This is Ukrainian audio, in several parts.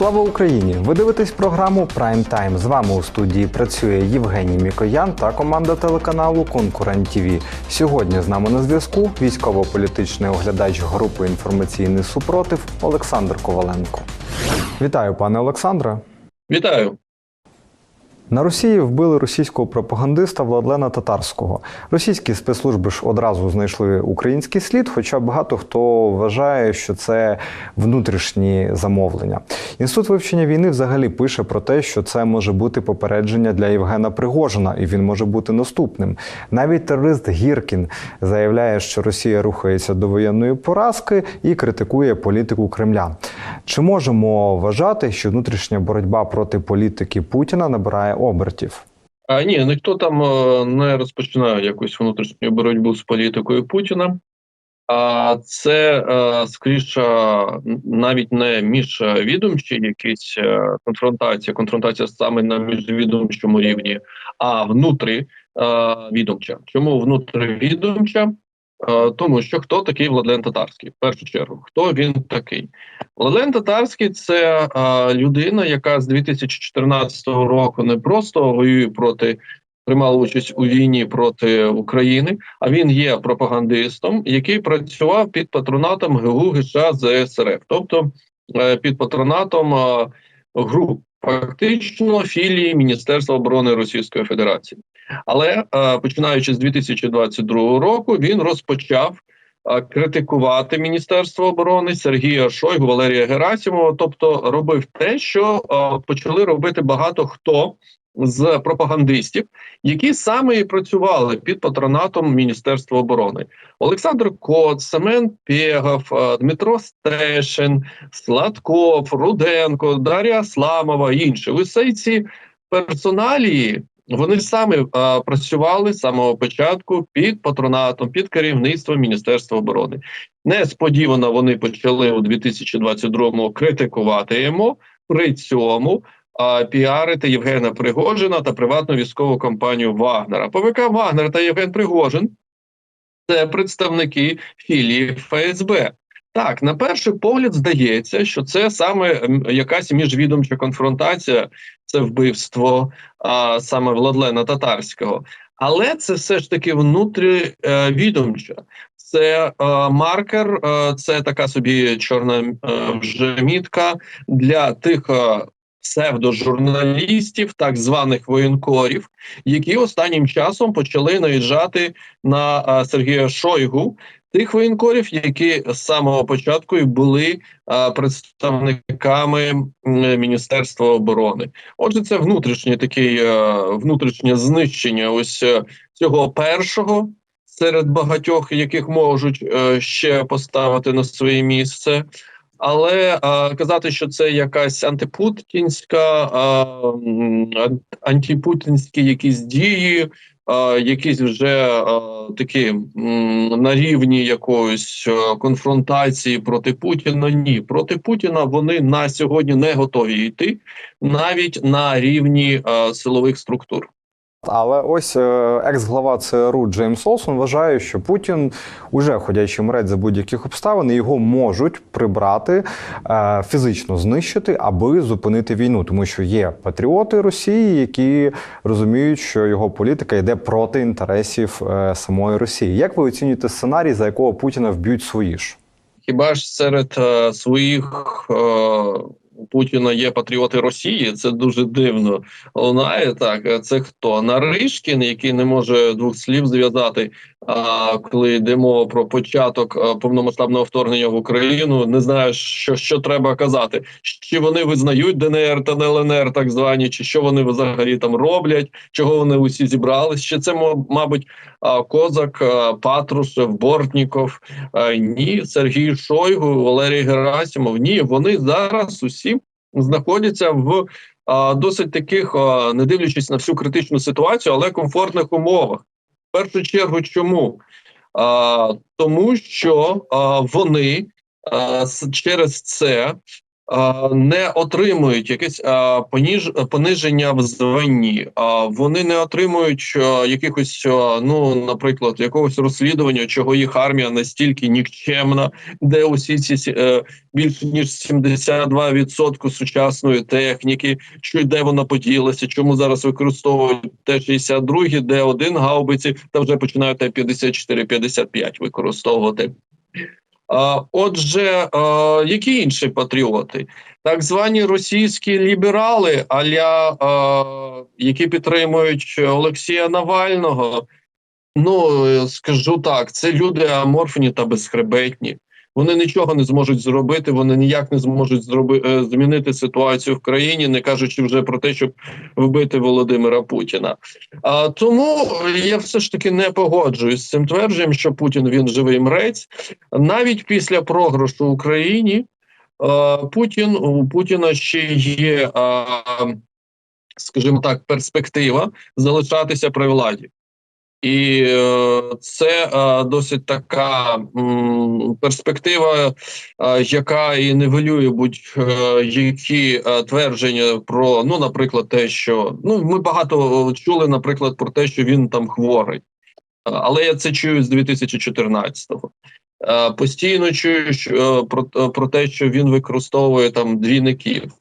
Слава Україні! Ви дивитесь програму Прайм Тайм. З вами у студії працює Євгеній Мікоян та команда телеканалу Конкурент ТВ. Сьогодні з нами на зв'язку військово-політичний оглядач групи інформаційний супротив Олександр Коваленко. Вітаю, пане Олександре. Вітаю. На Росії вбили російського пропагандиста Владлена Татарського. Російські спецслужби ж одразу знайшли український слід, хоча багато хто вважає, що це внутрішні замовлення. Інститут вивчення війни взагалі пише про те, що це може бути попередження для Євгена Пригожина, і він може бути наступним. Навіть терорист Гіркін заявляє, що Росія рухається до воєнної поразки і критикує політику Кремля. Чи можемо вважати, що внутрішня боротьба проти політики Путіна набирає обертів? А ні, ніхто там е, не розпочинає якусь внутрішню боротьбу з політикою Путіна. А це е, скоріше навіть не міжвідомчі якісь е, конфронтації, конфронтація саме на міжвідомчому рівні, а внутрі відомча. Чому внутрівідомча? Е, тому що хто такий Владлен Татарський? В першу чергу, хто він такий? Владлен Татарський це а, людина, яка з 2014 року не просто воює проти. Приймала участь у війні проти України, а він є пропагандистом, який працював під патронатом ГУ ГШ ЗСРФ, тобто е, під патронатом е, груп, фактично філії Міністерства оборони Російської Федерації. Але е, починаючи з 2022 року, він розпочав е, критикувати Міністерство оборони Сергія Шойгу, Валерія Герасимова, тобто робив те, що е, почали робити багато хто. З пропагандистів, які саме і працювали під патронатом Міністерства оборони, Олександр Кот, Семен Пегов, Дмитро Стешин, Сладков, Руденко, Дар'я Сламова інші усе ці персоналії вони самі а, працювали з самого початку під патронатом, під керівництвом Міністерства оборони. Несподівано вони почали у 2022-му критикувати йому при цьому. Піарити Євгена Пригожина та приватну військову компанію Вагнера. ПВК Вагнер та Євген Пригожин це представники філії ФСБ. Так, на перший погляд здається, що це саме якась міжвідомча конфронтація, це вбивство а, саме Владлена Татарського, але це все ж таки внутрівідомча. Це е, маркер, е, це така собі чорна е, вже мітка для тих е, псевдожурналістів, так званих воєнкорів, які останнім часом почали наїжджати на е, Сергія Шойгу тих воєнкорів, які з самого початку і були а, представниками Міністерства оборони. Отже, це внутрішнє таке внутрішнє знищення ось е, цього першого серед багатьох, яких можуть е, ще поставити на своє місце. Але а, казати, що це якась антипутінська, а, антипутінські якісь дії, якісь вже такі на рівні якоїсь конфронтації проти Путіна. Ні, проти Путіна вони на сьогодні не готові йти навіть на рівні силових структур. Але ось е, екс-глава ЦРУ Джеймс Олсон вважає, що Путін уже ходячий мрець за будь-яких обставин його можуть прибрати, е, фізично знищити, аби зупинити війну, тому що є патріоти Росії, які розуміють, що його політика йде проти інтересів е, самої Росії. Як ви оцінюєте сценарій, за якого Путіна вб'ють свої ж? Хіба ж серед своїх Путіна є патріоти Росії. Це дуже дивно лунає так. Це хто Наришкін, який не може двох слів зв'язати. А коли йде мова про початок повномасштабного вторгнення в Україну, не знаю, що що треба казати, чи вони визнають ДНР та ЛНР, так звані, чи що вони взагалі там роблять, чого вони усі зібрались? Чи це мабуть Козак, Патрушев, Бортніков? Ні, Сергій Шойгу, Валерій Герасимов. Ні, вони зараз усі знаходяться в досить таких, не дивлячись на всю критичну ситуацію, але комфортних умовах. В першу чергу, чому? А, Тому що а, вони а, через це не отримують якесь поніж, пониження в званні, вони не отримують якихось, ну, наприклад, якогось розслідування, чого їх армія настільки нікчемна, де усі ці е, більше ніж 72% сучасної техніки, що де вона поділася, чому зараз використовують Т-62, де один гаубиці, та вже починають Т-54-55 використовувати. Отже, які інші патріоти? Так звані російські ліберали, аля які підтримують Олексія Навального. Ну е, скажу так, це люди аморфні та безхребетні. Вони нічого не зможуть зробити, вони ніяк не зможуть зроби, е, змінити ситуацію в країні, не кажучи вже про те, щоб вбити Володимира Путіна. А тому я все ж таки не погоджуюсь з цим твердженням, що Путін він живий мрець. Навіть після програшу Україні Путін у Путіна ще є, скажімо так, перспектива залишатися при владі. І е, це е, досить така перспектива, е, яка і нивелює будь-які твердження про, ну, наприклад, те, що ну ми багато чули, наприклад, про те, що він там хворий, але я це чую з 2014-го. Е, Постійно чую про, про те, що він використовує там двійників.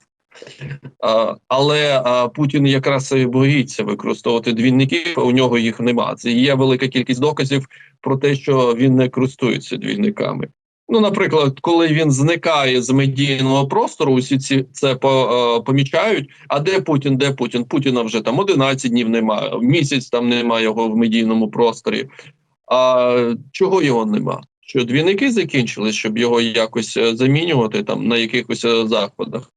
Але Путін якраз і боїться використовувати двійників, у нього їх нема. Це є велика кількість доказів про те, що він не користується двійниками. Ну, наприклад, коли він зникає з медійного простору, усі ці це по, помічають. А де Путін? Де Путін? Путіна вже там 11 днів немає, місяць там немає його в медійному просторі. А чого його нема? Що двійники закінчились, щоб його якось е, замінювати там на якихось е, заходах.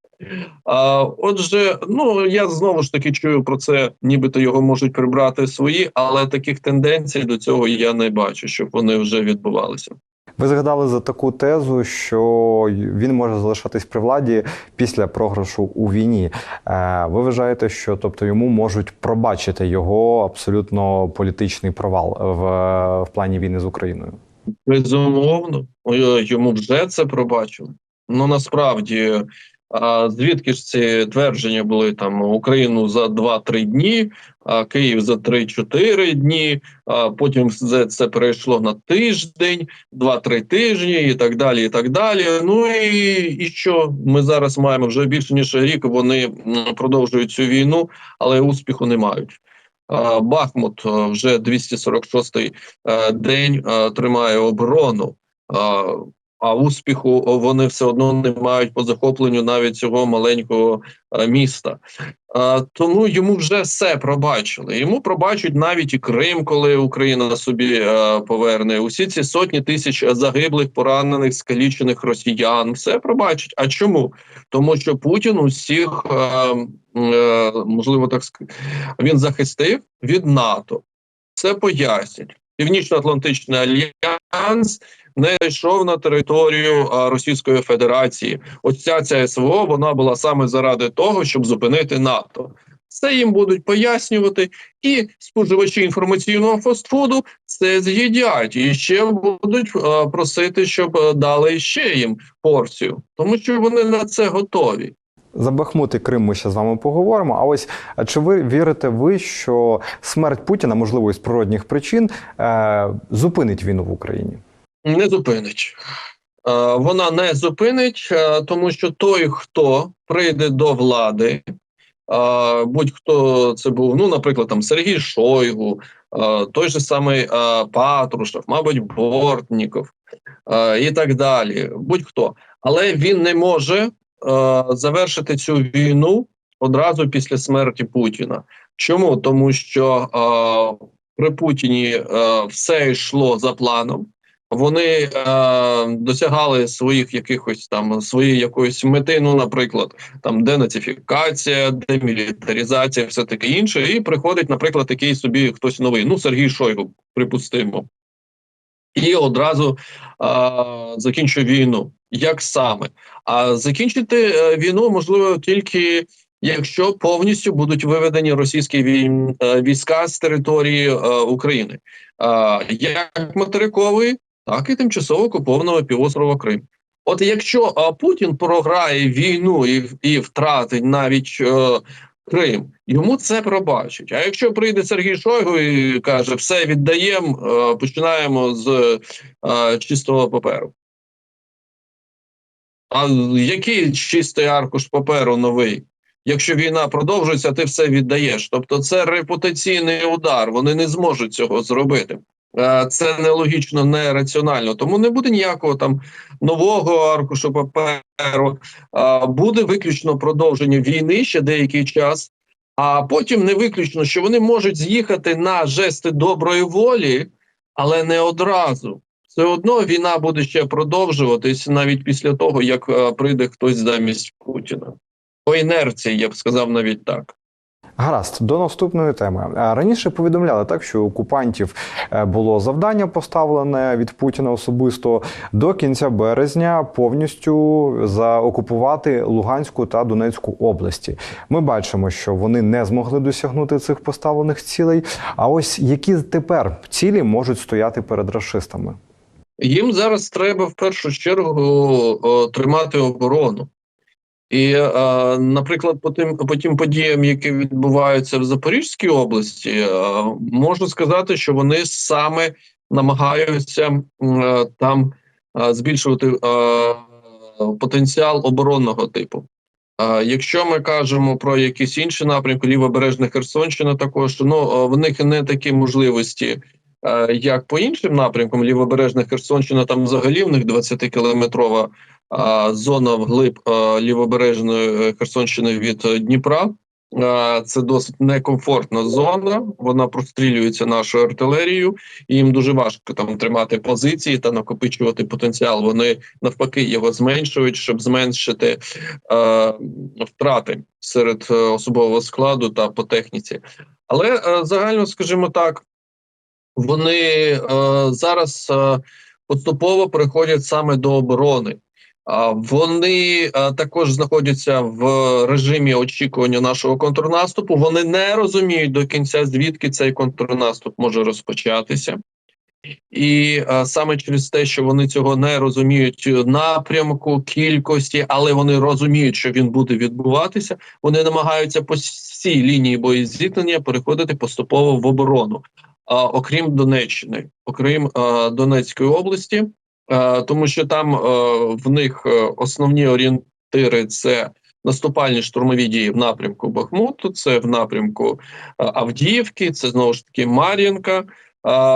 А, Отже, ну я знову ж таки чую про це, нібито його можуть прибрати свої, але таких тенденцій до цього я не бачу, щоб вони вже відбувалися. Ви згадали за таку тезу, що він може залишатись при владі після програшу у війні. Е, Ви вважаєте, що тобто йому можуть пробачити його абсолютно політичний провал в, в плані війни з Україною? Безумовно, йому вже це пробачили. Ну насправді, а звідки ж ці твердження були там Україну за 2-3 дні, а Київ за 3-4 дні, а потім це, перейшло на тиждень, 2-3 тижні і так далі. і так далі. Ну і, і що ми зараз маємо вже більше ніж рік. Вони продовжують цю війну, але успіху не мають. Бахмут вже 246-й е, день е, тримає оборону. А, успіху вони все одно не мають по захопленню навіть цього маленького е, міста. Тому йому вже все пробачили. Йому пробачать навіть і Крим, коли Україна собі е, поверне. Усі ці сотні тисяч загиблих, поранених, скалічених росіян. Все пробачать. А чому? Тому що Путін усіх е, можливо так він захистив від НАТО. Це пояснять. Північно-Атлантичний альянс не йшов на територію Російської Федерації. Ось ця ця СВО вона була саме заради того, щоб зупинити НАТО. Це їм будуть пояснювати, і споживачі інформаційного фастфуду це з'їдять і ще будуть а, просити, щоб дали ще їм порцію, тому що вони на це готові. За Бахмут і Крим ми ще з вами поговоримо. А ось чи ви вірите ви, що смерть Путіна, можливо, із природних причин, е, зупинить війну в Україні? Не зупинить. Е, Вона не зупинить, е, тому що той, хто прийде до влади, е, будь-хто це був, ну, наприклад, там Сергій Шойгу, той же самий Патрушев, мабуть, Бортніков і так далі. Будь-хто. Але він не може завершити цю війну одразу після смерті Путіна. Чому? Тому що при Путіні все йшло за планом. Вони е, досягали своїх якихось там своєї якоїсь мети, ну, наприклад, там денацифікація, демілітаризація, все таке інше. І приходить, наприклад, такий собі хтось новий. Ну, Сергій Шойгу, припустимо. І одразу а, закінчує війну. Як саме? А закінчити е, війну можливо тільки якщо повністю будуть виведені російські е, війська з території е, України, а, як материкової, так і тимчасово окупованого півострова Крим. От якщо а, Путін програє війну і, і втратить навіть е, Крим, йому це пробачать. А якщо прийде Сергій Шойгу і каже, все віддаємо, е, починаємо з е, чистого паперу. А який чистий аркуш паперу новий? Якщо війна продовжується, ти все віддаєш. Тобто це репутаційний удар. Вони не зможуть цього зробити. Е, Це нелогічно, нераціонально. Тому не буде ніякого там нового аркушу паперу. Буде виключно продовження війни ще деякий час. А потім не виключно, що вони можуть з'їхати на жести доброї волі, але не одразу. Все одно війна буде ще продовжуватись навіть після того, як е, прийде хтось замість Путіна. По інерції, я б сказав навіть так. Гаразд, до наступної теми. Раніше повідомляли так, що окупантів е, було завдання поставлене від Путіна особисто до кінця березня повністю заокупувати Луганську та Донецьку області. Ми бачимо, що вони не змогли досягнути цих поставлених цілей. А ось які тепер цілі можуть стояти перед расистами? Їм зараз треба в першу чергу тримати оборону. І, е, наприклад, по тим по тим подіям, які відбуваються в Запорізькій області, е, можу сказати, що вони саме намагаються е, там збільшувати потенціал оборонного типу. Якщо ми кажемо про якісь інші напрямки, лівобережна Херсонщина, також ну в них не такі можливості, як по іншим напрямкам. Лівобережна Херсонщина, там взагалі в них 20-кілометрова а, зона вглиб лівобережної е, Херсонщини від е, Дніпра. Це досить некомфортна зона. Вона прострілюється нашою артилерією, і їм дуже важко там тримати позиції та накопичувати потенціал. Вони навпаки його зменшують, щоб зменшити е, втрати серед е, особового складу та по техніці. Але е, загально, скажімо так, вони е, зараз е, поступово переходять саме до оборони. Вони також знаходяться в режимі очікування нашого контрнаступу. Вони не розуміють до кінця, звідки цей контрнаступ може розпочатися. І а, саме через те, що вони цього не розуміють напрямку, кількості, але вони розуміють, що він буде відбуватися. Вони намагаються по всій лінії боєзіткнення переходити поступово в оборону, окрім Донеччини, окрім а, Донецької області. Е, тому що там е, в них е, основні орієнтири це наступальні штурмові дії в напрямку Бахмуту, це в напрямку Авдіївки, це знову ж таки Мар'їнка.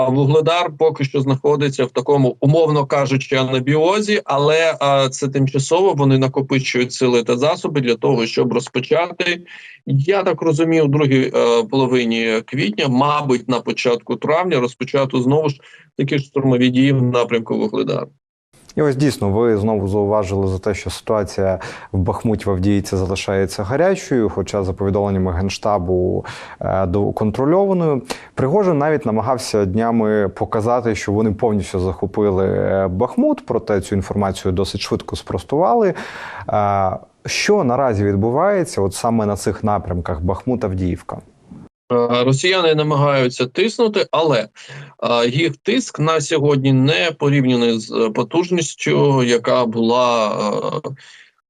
Вугледар поки що знаходиться в такому, умовно кажучи, анабіозі, але це тимчасово вони накопичують сили та засоби для того, щоб розпочати. Я так розумію, у другій половині квітня, мабуть, на початку травня, розпочати знову ж такі штурмові дії в напрямку Вугледар. І ось дійсно ви знову зауважили за те, що ситуація в Бахмуті в Авдіївці залишається гарячою, хоча за повідомленнями генштабу е, контрольованою. Пригожин навіть намагався днями показати, що вони повністю захопили е, Бахмут, проте цю інформацію досить швидко спростували. Е, що наразі відбувається, от саме на цих напрямках Бахмут Авдіївка? Росіяни намагаються тиснути, але їх тиск на сьогодні не порівняний з потужністю, яка була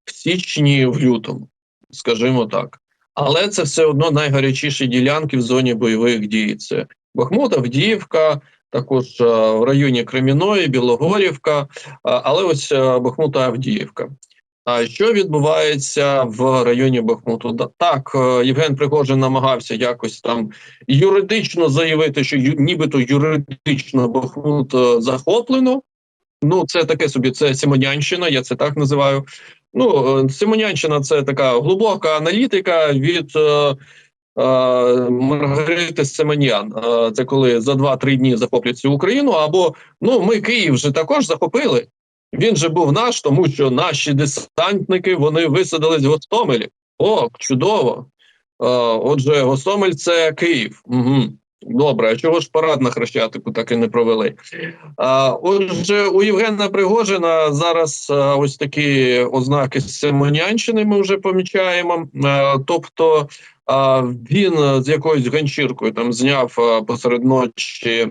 в січні в лютому, скажімо так. Але це все одно найгарячіші ділянки в зоні бойових дій. Це Бахмут, Авдіївка, також в районі Креміної, Білогорівка, але ось Бахмут та Авдіївка. А що відбувається в районі Бахмуту? Так, Євген Пригожин намагався якось там юридично заявити, що нібито юридично Бахмут захоплено. Ну, це таке собі, це Симонянщина, я це так називаю. Ну, Симонянщина це така глибока аналітика від е, е, Маргарити Семенян. Е, це коли за 2-3 дні захоплять цю Україну, або ну ми Київ вже також захопили. Він же був наш, тому що наші десантники вони висадились в Гостомелі. О, чудово! Отже, Гостомель це Київ. Угу. Добре, а чого ж парад на Хрещатику так і не провели? А, Отже, у Євгена Пригожина зараз а, ось такі ознаки Семенянщини ми вже помічаємо. А, тобто а, він з якоюсь ганчіркою там зняв а, посеред ночі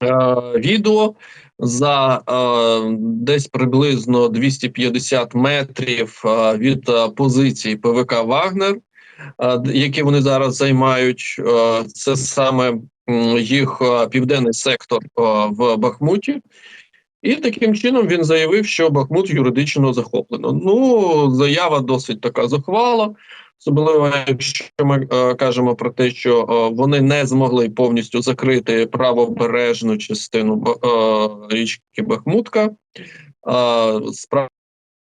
а, відео. За е, десь приблизно 250 метрів е, від е, позицій ПВК Вагнер, е, які вони зараз займають. Е, це саме їх е, південний сектор е, в Бахмуті. І таким чином він заявив, що Бахмут юридично захоплено. Ну, заява досить така зухвала. Особливо, якщо ми е, кажемо про те, що е, вони не змогли повністю закрити правобережну частину е, річки Бахмутка. З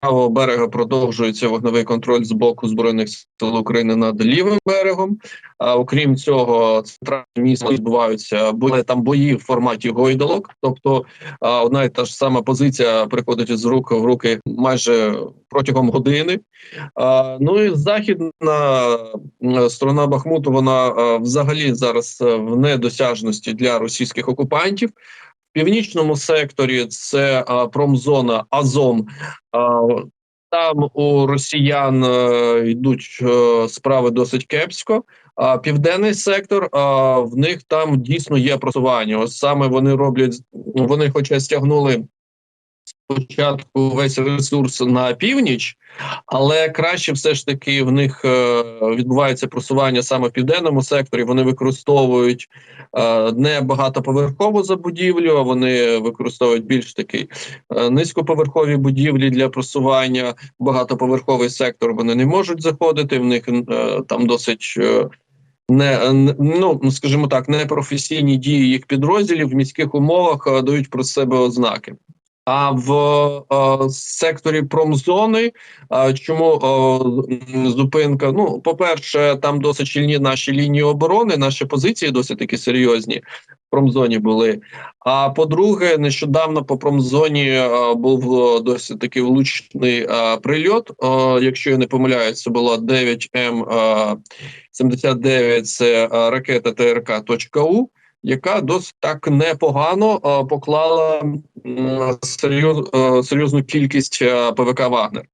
правого берега продовжується вогневий контроль з боку збройних сил України над лівим берегом. А окрім цього, центральне місто відбуваються бої там бої в форматі гойдалок. Тобто а, одна і та ж сама позиція приходить з рук в руки майже протягом години. Ну і західна сторона Бахмуту, вона взагалі зараз в недосяжності для російських окупантів. Північному секторі це а, промзона Азом. А, там у росіян а, йдуть а, справи досить кепсько. А південний сектор, а, в них там дійсно є просування. Ось саме вони роблять, вони, хоча стягнули спочатку весь ресурс на північ, але краще все ж таки в них е, відбувається просування саме в південному секторі. Вони використовують е, не багатоповерхову забудівлю, а вони використовують більш такий е, низькоповерхові будівлі для просування. Багатоповерховий сектор вони не можуть заходити. В них там досить. не ну скажімо так, непрофесійні дії їх підрозділів в міських умовах дають про себе ознаки. А в е, секторі промзони е, чому е, зупинка? Ну, по-перше, там досить щільні наші лінії оборони, наші позиції досить таки серйозні в промзоні були. А по-друге, нещодавно по промзоні е, був е, досить такий влучний е, прильот. Е, якщо я не помиляюсь, це була 9М е, 79 це е, ракета ТРК.У, яка досить так непогано е, поклала е, серйозну кількість е, ПВК Вагнер.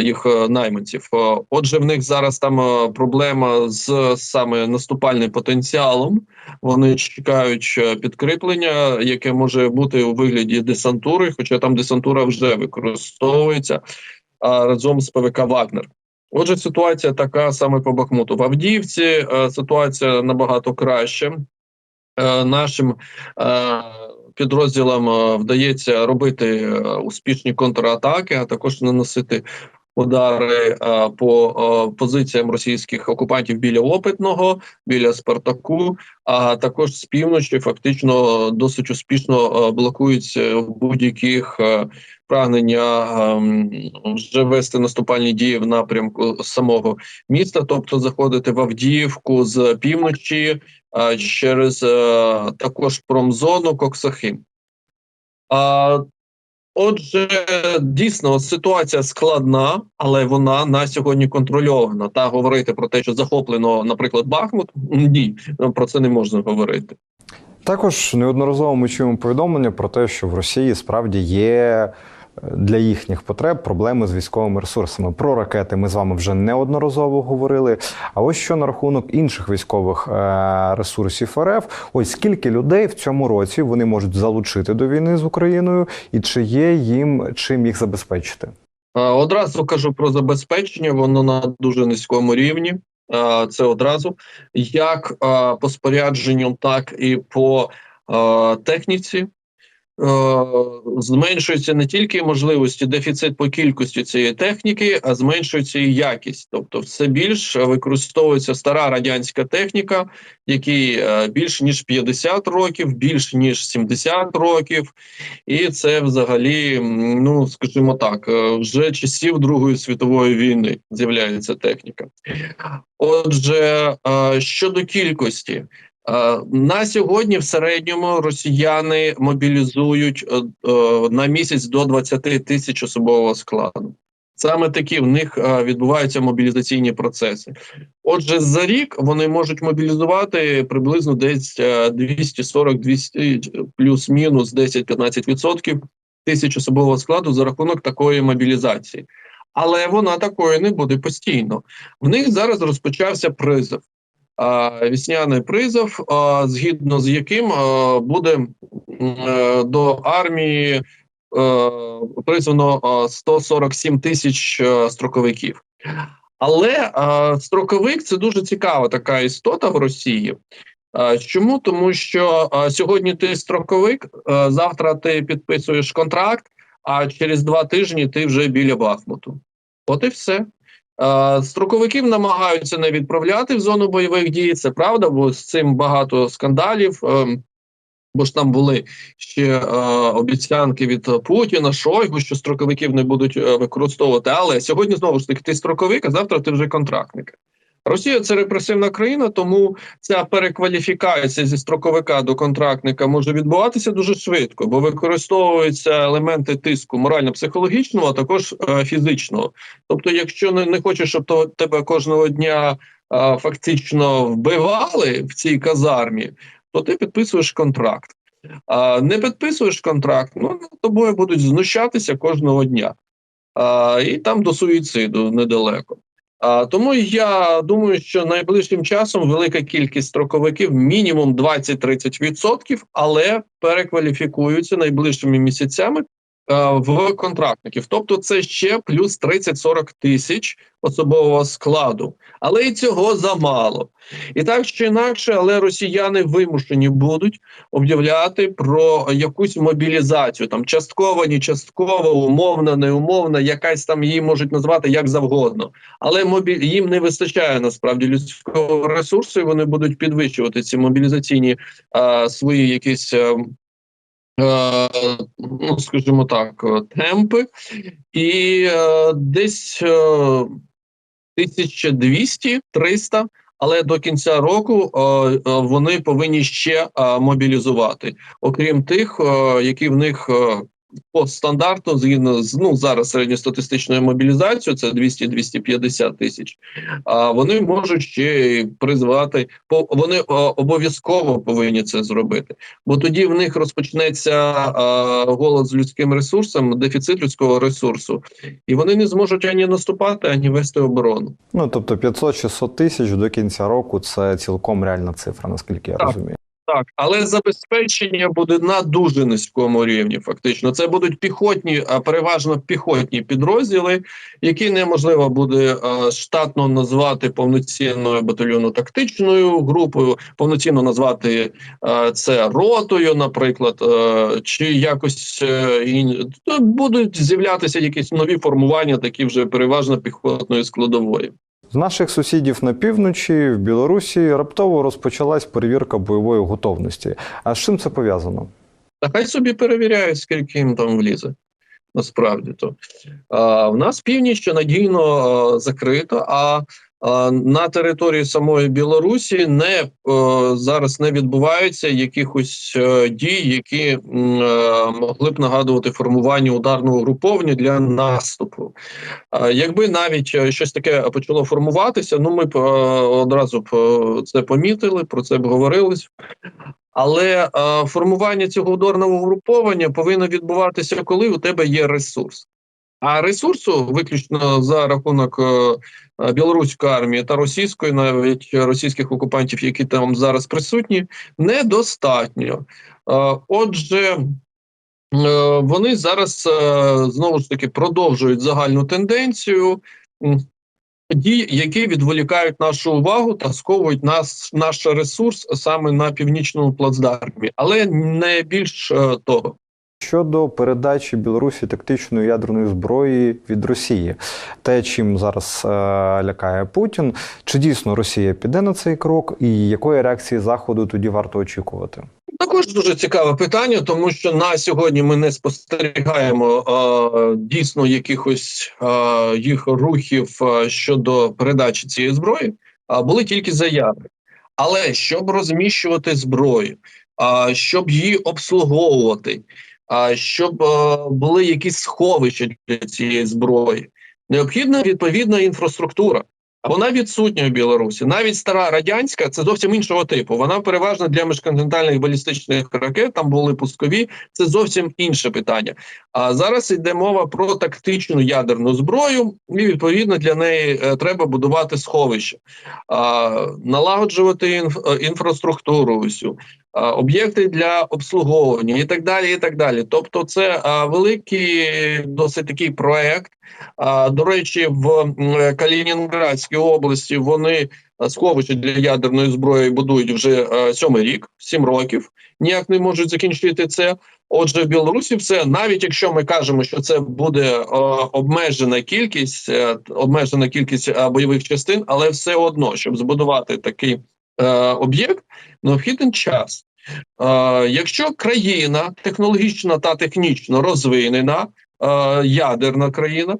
Їх найманців. Отже, в них зараз там проблема з саме наступальним потенціалом. Вони чекають підкріплення, яке може бути у вигляді десантури, хоча там десантура вже використовується а, разом з ПВК Вагнер. Отже, ситуація така саме по Бахмуту. В Авдіївці ситуація набагато краще. Е, нашим е, підрозділам е, вдається робити успішні контратаки, а також наносити удари е, по е, позиціям російських окупантів біля Опитного, біля Спартаку, а також з півночі фактично досить успішно е, блокуються будь-яких прагнення ем, вже вести наступальні дії в напрямку самого міста, тобто заходити в Авдіївку з півночі через також промзону Коксахим. А, Отже, дійсно ситуація складна, але вона на сьогодні контрольована. Та говорити про те, що захоплено, наприклад, Бахмут, ні, про це не можна говорити. Також неодноразово ми чуємо повідомлення про те, що в Росії справді є для їхніх потреб проблеми з військовими ресурсами. Про ракети ми з вами вже неодноразово говорили. А ось що на рахунок інших військових е, ресурсів РФ, ось скільки людей в цьому році вони можуть залучити до війни з Україною, і чи є їм чим їх забезпечити? Е, Одразу кажу про забезпечення, воно на дуже низькому рівні. Е, Це одразу як по спорядженню, так і по техніці. Е, Зменшується не тільки можливості, дефіцит по кількості цієї техніки, а зменшується і якість. Тобто, все більш використовується стара радянська техніка, якій е, більш ніж 50 років, більш ніж 70 років, і це взагалі, ну скажімо так, е, вже часів Другої світової війни з'являється техніка. Отже, щодо кількості. Е, На сьогодні в середньому росіяни мобілізують е, е, на місяць до 20 тисяч особового складу. Саме такі в них відбуваються мобілізаційні процеси. Отже, за рік вони можуть мобілізувати приблизно десь е, 240-200 плюс-мінус 10-15% тисяч особового складу за рахунок такої мобілізації. Але вона такою не буде постійно. В них зараз розпочався призов вісняний призов, згідно з яким буде е, до армії е, призвано е, 147 тисяч е, строковиків. Але строковик це дуже цікава така істота в Росії. Чому? Тому що сьогодні ти строковик, завтра ти підписуєш контракт, а через два тижні ти вже біля Бахмуту. От і все. Е, Строковиків намагаються не відправляти в зону бойових дій. Це правда, бо з цим багато скандалів. ем, Бо ж там були ще е, обіцянки від Путіна, Шойгу, що строковиків не будуть е, використовувати. Але сьогодні знову ж таки ти строковик, а завтра ти вже контрактник. Росія це репресивна країна, тому ця перекваліфікація зі строковика до контрактника може відбуватися дуже швидко, бо використовуються елементи тиску морально-психологічного, а також е, фізичного. Тобто, якщо не, не хочеш, щоб то, тебе кожного дня е, фактично вбивали в цій казармі, то ти підписуєш контракт. А не підписуєш контракт, ну над тобою будуть знущатися кожного дня. А, і там до суїциду недалеко. Тому я думаю, що найближчим часом велика кількість строковиків, мінімум 20-30%, але перекваліфікуються найближчими місяцями в контрактників. Тобто, це ще плюс 30-40 тисяч особового складу. Але і цього замало. І так чи інакше, але росіяни вимушені будуть об'являти про якусь мобілізацію, там часткова, не часткова, умовна, неумовна, якась там її можуть назвати як завгодно. Але мобі... їм не вистачає насправді людського ресурсу, і вони будуть підвищувати ці мобілізаційні а, свої якісь. е, е, Ну, скажімо так, е, темпи, і е, десь е, 1200-300, але до кінця року е, е, вони повинні ще е, мобілізувати, окрім тих, е, які в них е, по стандарту, згідно з ну зараз середньостатистичною мобілізацією, це 200-250 тисяч. А вони можуть ще призвати по вони обов'язково повинні це зробити, бо тоді в них розпочнеться е, голод з людським ресурсом, дефіцит людського ресурсу, і вони не зможуть ані наступати, ані вести оборону. Ну тобто 500-600 тисяч до кінця року це цілком реальна цифра, наскільки я Так. розумію. Так, але забезпечення буде на дуже низькому рівні. Фактично, це будуть піхотні, а переважно піхотні підрозділи, які неможливо буде е, штатно назвати повноцінною батальйонно-тактичною групою, повноцінно назвати е, це ротою, наприклад, е, чи якось ін- будуть з'являтися якісь нові формування, такі вже переважно піхотної складової. З наших сусідів на півночі в Білорусі раптово розпочалась перевірка бойової готовності. А з чим це пов'язано? Та хай собі перевіряють, скільки їм там влізе. Насправді то а, в нас північ надійно а, закрита, а на території самої Білорусі не е, зараз не відбуваються якихось е, дій, які е, могли б нагадувати формування ударного угруповання для наступу. Якби навіть щось таке почало формуватися, ну ми б одразу б це помітили, про це б говорили. Але формування цього ударного угруповання повинно відбуватися, коли у тебе є ресурс. А ресурсу виключно за рахунок е, е, білоруської армії та російської, навіть російських окупантів, які там зараз присутні, недостатньо. Е, отже, вони зараз знову ж таки продовжують загальну тенденцію. Дій, які відволікають нашу увагу та сковують нас наш ресурс саме на північному плацдармі, але не більш того. Щодо передачі Білорусі тактичної ядерної зброї від Росії, те, чим зараз е, лякає Путін, чи дійсно Росія піде на цей крок, і якої реакції Заходу тоді варто очікувати? Також дуже цікаве питання, тому що на сьогодні ми не спостерігаємо е, дійсно якихось е, їх рухів е, щодо передачі цієї зброї, а були тільки заяви. Але щоб розміщувати зброю, а щоб її обслуговувати, щоб е, були якісь сховища для цієї зброї, необхідна відповідна інфраструктура. Вона відсутня в Білорусі. Навіть стара радянська це зовсім іншого типу. Вона переважно для міжконтинентальних балістичних ракет. Там були пускові. Це зовсім інше питання. А зараз йде мова про тактичну ядерну зброю, і відповідно для неї е, треба будувати сховище, налагоджувати інф, е, інфраструктуру. Усю об'єкти для обслуговування і так далі. і так далі. Тобто, це великий досить такий проект. А, до речі, в Калінінградській області вони сховище для ядерної зброї будують вже сьомий рік, сім років. Ніяк не можуть закінчити це. Отже, в Білорусі все навіть якщо ми кажемо, що це буде е, обмежена кількість, е, обмежена кількість е, бойових частин, але все одно, щоб збудувати такий е, об'єкт, необхідний час. Е, якщо країна технологічно та технічно розвинена, е, ядерна країна,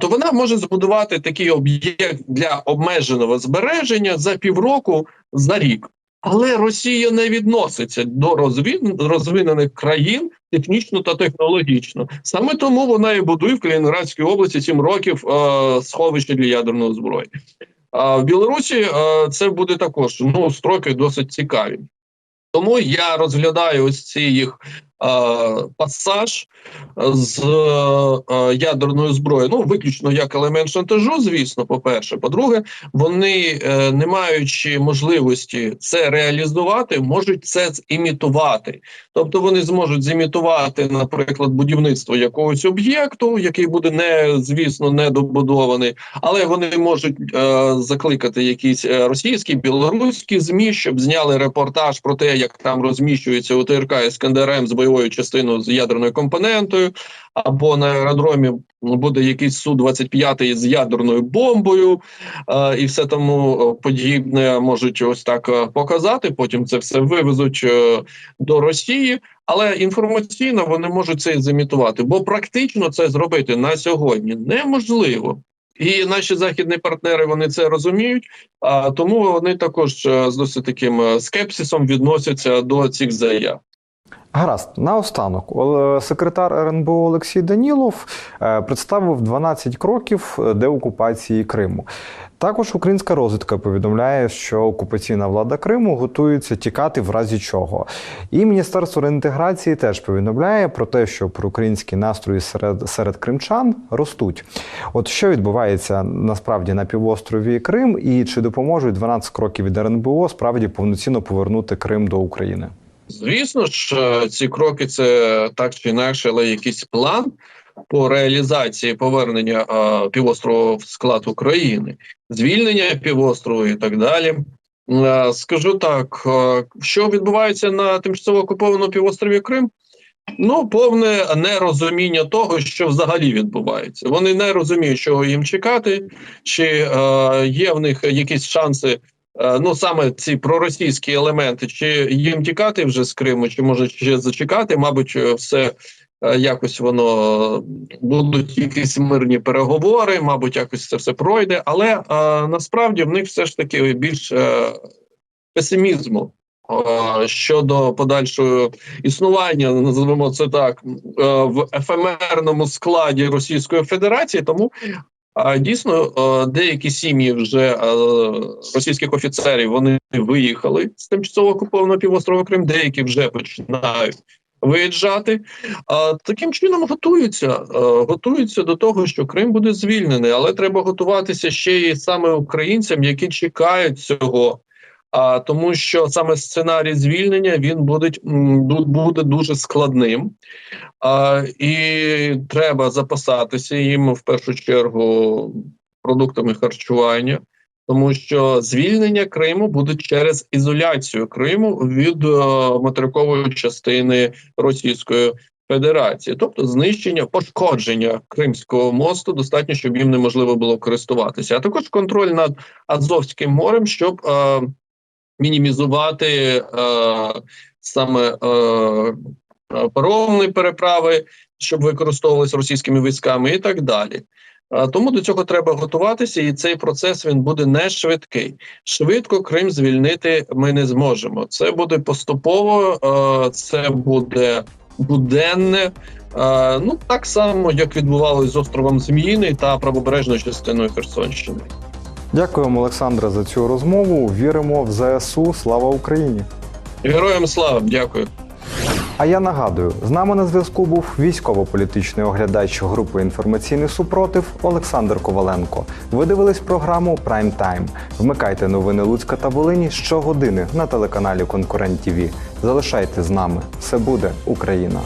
то вона може збудувати такий об'єкт для обмеженого збереження за півроку за рік. Але Росія не відноситься до розвинених країн технічно та технологічно. Саме тому вона і будує в Калінінградській області 7 років е, сховище для ядерної зброї. А в Білорусі е, це буде також ну, строки досить цікаві. Тому я розглядаю ось ці їх пасаж з е, ядерною зброєю. Ну, виключно як елемент шантажу, звісно, по-перше. По-друге, вони, е, не маючи можливості це реалізувати, можуть це імітувати. Тобто вони зможуть зімітувати, наприклад, будівництво якогось об'єкту, який буде не звісно недобудований, але вони можуть е, закликати якісь е, російські, білоруські змі, щоб зняли репортаж про те, як там розміщується УТРК Іскандерем з бойовою частиною з ядерною компонентою, або на аеродромі буде якийсь су 25 з ядерною бомбою, е, і все тому е, подібне можуть ось так е, показати. Потім це все вивезуть е, до Росії, але інформаційно вони можуть це і зімітувати, бо практично це зробити на сьогодні неможливо. І наші західні партнери вони це розуміють, а тому вони також з досить таким скепсисом відносяться до цих заяв. Гаразд, наостанок, секретар РНБО Олексій Данілов е, представив 12 кроків деокупації Криму. Також українська розвідка повідомляє, що окупаційна влада Криму готується тікати в разі чого. І Міністерство реінтеграції теж повідомляє про те, що проукраїнські настрої серед, серед кримчан ростуть. От що відбувається насправді на півострові Крим, і чи допоможуть 12 кроків від РНБО справді повноцінно повернути Крим до України? Звісно ж, е, ці кроки це так чи інакше, але якийсь план по реалізації повернення е, півострову в склад України, звільнення півострову і так далі. Е, скажу так, е, що відбувається на тимчасово окупованому півострові Крим? Ну, повне нерозуміння того, що взагалі відбувається. Вони не розуміють, чого їм чекати, чи е, є в них якісь шанси ну саме ці проросійські елементи, чи їм тікати вже з Криму, чи може ще зачекати, мабуть, е, все е, якось воно е, будуть якісь мирні переговори, мабуть, якось це все пройде. Але е, насправді в них все ж таки більш е, песимізму. е, Щодо подальшого існування, називаємо це так, е, в ефемерному складі Російської Федерації, тому а дійсно, е, деякі сім'ї вже е, російських офіцерів вони виїхали з тимчасово окупованого півострова Крим, деякі вже починають виїжджати. А таким чином готуються, е, готуються до того, що Крим буде звільнений, але треба готуватися ще й саме українцям, які чекають цього. А тому, що саме сценарій звільнення він буде, буде дуже складним. А, і треба запасатися їм в першу чергу продуктами харчування, тому що звільнення Криму буде через ізоляцію Криму від е, материкової частини Російської Федерації, тобто знищення, пошкодження Кримського мосту, достатньо, щоб їм неможливо було користуватися, а також контроль над Азовським морем, щоб е, мінімізувати е, саме. Е, е, паромні переправи, щоб використовувалися російськими військами, і так далі. Тому до цього треба готуватися, і цей процес він буде не швидкий. Швидко Крим звільнити ми не зможемо. Це буде поступово, е, це буде буденне. е, Ну так само, як відбувалося з островом Зміїний та правобережною частиною Херсонщини. Дякуємо, Олександре, за цю розмову. Віримо в ЗСУ. Слава Україні! Героям слава, дякую. А я нагадую, з нами на зв'язку був військово-політичний оглядач групи інформаційний супротив Олександр Коваленко. Ви дивились програму Прайм Тайм. Вмикайте новини Луцька та Волині щогодини на телеканалі Конкурент ТІВІ. Залишайте з нами. Все буде Україна.